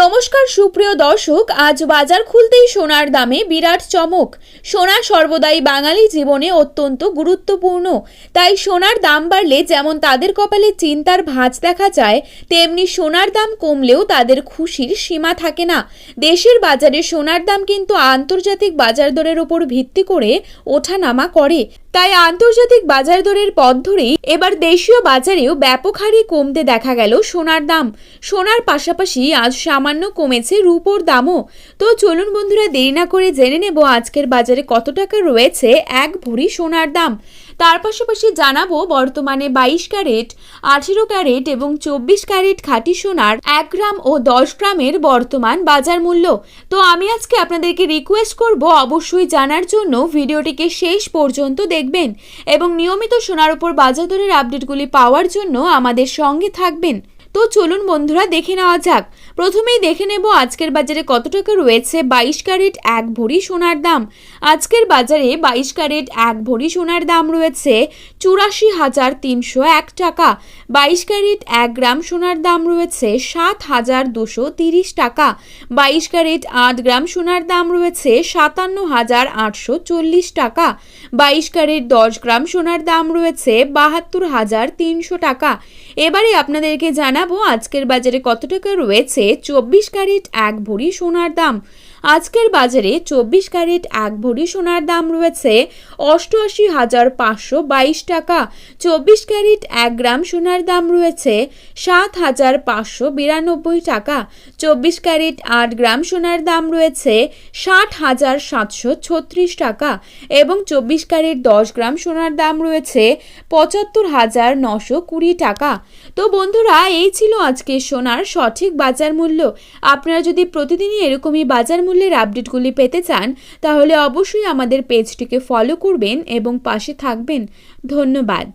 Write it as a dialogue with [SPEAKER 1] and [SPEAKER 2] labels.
[SPEAKER 1] নমস্কার, সুপ্রিয় দর্শক, আজ বাজার খুলতেই সোনার দামে বিরাট চমক। সোনা সর্বদাই বাঙালি জীবনে অত্যন্ত গুরুত্বপূর্ণ। তাই সোনার দাম বাড়লে যেমন তাদের কপালে চিন্তার ভাঁজ দেখা যায়, তেমনি সোনার দাম কমলেও তাদের খুশির সীমা থাকে না। দেশের বাজারে সোনার দাম কিন্তু আন্তর্জাতিক বাজার দরের ওপর ভিত্তি করে ওঠানামা করে। তাই আন্তর্জাতিক বাজার দরের পথ ধরেই এবার দেশীয় বাজারেও ব্যাপক হারে কমতে দেখা গেল সোনার দাম। সোনার পাশাপাশি আজ সামান্য কমেছে রূপোর দামও। তো চলুন বন্ধুরা, দেরি না করে জেনে নেব আজকের বাজারে কত টাকা রয়েছে এক ভরি সোনার দাম। তার পাশাপাশি জানাব বর্তমানে বাইশ ক্যারেট, আঠেরো ক্যারেট এবং চব্বিশ ক্যারেট খাঁটি সোনার এক গ্রাম ও দশ গ্রামের বর্তমান বাজার মূল্য। তো আমি আজকে আপনাদেরকে রিকোয়েস্ট করব অবশ্যই জানার জন্য। ভিডিওটিকে শেষ পর্যন্ত দেখবেন এবং নিয়মিত সোনার উপর বাজার দরের আপডেটগুলি পাওয়ার জন্য আমাদের সঙ্গে থাকবেন। তো চলুন বন্ধুরা দেখে নেওয়া যাক। প্রথমেই দেখে নেব আজকের বাজারে কত টাকা রয়েছে বাইশ ক্যারেট, এক ভরি সোনার দাম। আজকের বাজারে বাইশ ক্যারেট, এক ভরি সোনার দাম রয়েছে চুরাশি হাজার তিনশো এক টাকা। বাইশ ক্যারেট, এক গ্রাম সোনার দাম রয়েছে সাত হাজার দুশো তিরিশ টাকা। বাইশ ক্যারেট, আট গ্রাম সোনার দাম রয়েছে সাতান্ন হাজার আটশো চল্লিশ টাকা। বাইশ ক্যারেট, দশ গ্রাম সোনার দাম রয়েছে বাহাত্তর হাজার তিনশো টাকা। এবারে আপনাদেরকে জানাব আজকের বাজারে কত টাকা রয়েছে। চব্বিশ ক্যারেট এক ভরি সোনার দাম। আজকের বাজারে চব্বিশ ক্যারেট এক ভরি সোনার দাম রয়েছে অষ্টআশি হাজার পাঁচশো বাইশ টাকা। চব্বিশ ক্যারেট এক গ্রাম সোনার দাম রয়েছে সাত হাজার পাঁচশো বিরানব্বই টাকা। চব্বিশ ক্যারেট আট গ্রাম সোনার দাম রয়েছে ষাট হাজার সাতশো ছত্রিশ টাকা এবং চব্বিশ ক্যারেট দশ গ্রাম সোনার দাম রয়েছে পঁচাত্তর হাজার নশো কুড়ি টাকা। তো বন্ধুরা, এই ছিল আজকে সোনার সঠিক বাজার মূল্য। আপনারা যদি প্রতিদিনই এরকমই বাজার মূল্যের আপডেটগুলি পেতে চান তাহলে অবশ্যই আমাদের পেজটিকে ফলো করবেন এবং পাশে থাকবেন। ধন্যবাদ।